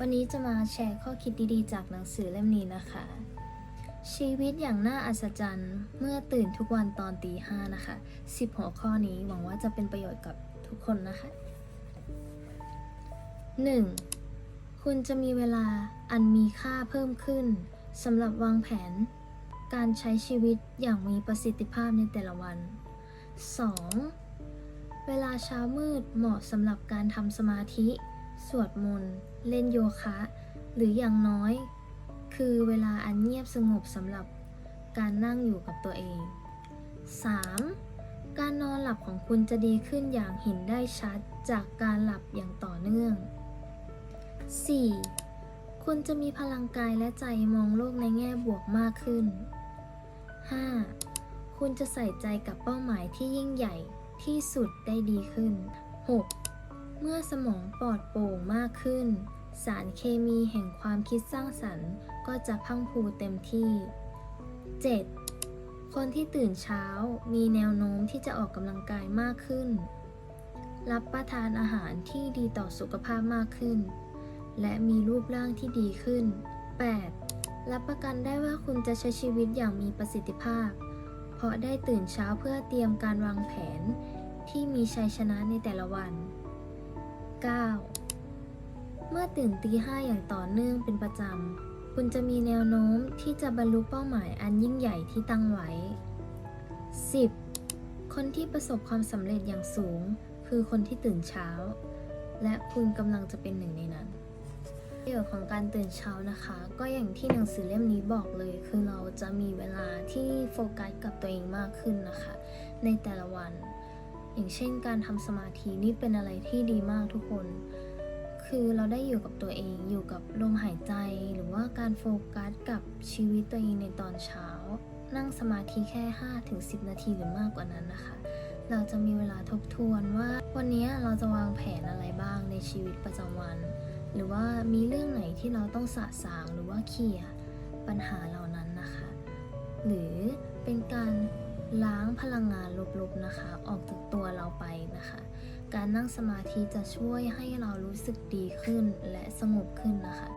วันนี้จะมาแชร์ข้อคิดดีๆ จากหนังสือเล่มนี้นะคะ ชีวิตอย่างน่าอัศจรรย์เมื่อตื่นทุกวันตอนตีห้านะคะ 10 หัวข้อนี้หวังว่าจะเป็นประโยชน์กับทุกคนนะคะ 1. คุณจะมีเวลาอันมีค่าเพิ่มขึ้นสำหรับวางแผน การใช้ชีวิตอย่างมีประสิทธิภาพในแต่ละวัน 2. เวลาเช้ามืดเหมาะสำหรับการทำสมาธิ สวดมนต์ เล่นโยคะ หรืออย่างน้อย คือเวลาอันเงียบสงบสำหรับการนั่งอยู่กับตัวเอง 3. การนอนหลับของคุณจะดีขึ้นอย่างเห็นได้ชัดจากการหลับอย่างต่อเนื่อง 4. คุณจะมีพลังกายและใจมองโลกในแง่บวกมากขึ้น 5. คุณจะใส่ใจกับเป้าหมายที่ยิ่งใหญ่ที่สุดได้ดีขึ้น 6. เมื่อสมองปลอดโปร่งมากขึ้น สารเคมีแห่งความคิดสร้างสรรค์ก็จะพังพูเต็มที่ 7. คนที่ตื่นเช้ามีแนวโน้มที่จะออกกำลังกายมากขึ้น รับประทานอาหารที่ดีต่อสุขภาพมากขึ้น และมีรูปร่างที่ดีขึ้น 8. รับประกันได้ว่าคุณจะใช้ชีวิตอย่างมีประสิทธิภาพ เพราะได้ตื่นเช้าเพื่อเตรียมการวางแผนที่มีชัยชนะในแต่ละวัน 9. เมื่อตื่นตีห้าอย่างต่อเนื่องเป็นประจำ คุณจะมีแนวโน้มที่จะบรรลุเป้าหมายอันยิ่งใหญ่ที่ตั้งไว้ 10. คนที่ประสบความสำเร็จอย่างสูง คือคนที่ตื่นเช้า และคุณกำลังจะเป็นหนึ่งในนั้นประโยชน์ของการตื่นเช้านะคะ ก็อย่างที่หนังสือเล่มนี้บอกเลย คือเราจะมีเวลาที่โฟกัสกับตัวเองมากขึ้นนะคะ ในแต่ละวัน อย่างเช่นการทำสมาธินี่เป็นอะไรที่ดีมากทุกคน คือเราได้อยู่กับตัวเองอยู่กับลมหายใจหรือว่าการโฟกัสกับชีวิตตัวเองในตอนเช้า นั่งสมาธิแค่ 5-10 นาทีหรือมากกว่านั้นนะคะ เราจะมีเวลาทบทวนว่าวันนี้เราจะวางแผนอะไรบ้างในชีวิตประจำวัน หรือว่ามีเรื่องไหนที่เราต้องสะสางหรือว่าเคลียร์ปัญหาเหล่านั้นนะคะ หรือเป็นการ ล้างพลังงานลบๆนะคะ ออกจากตัวเราไปนะคะ การนั่งสมาธิจะช่วยให้เรารู้สึกดีขึ้นและสงบขึ้นนะคะ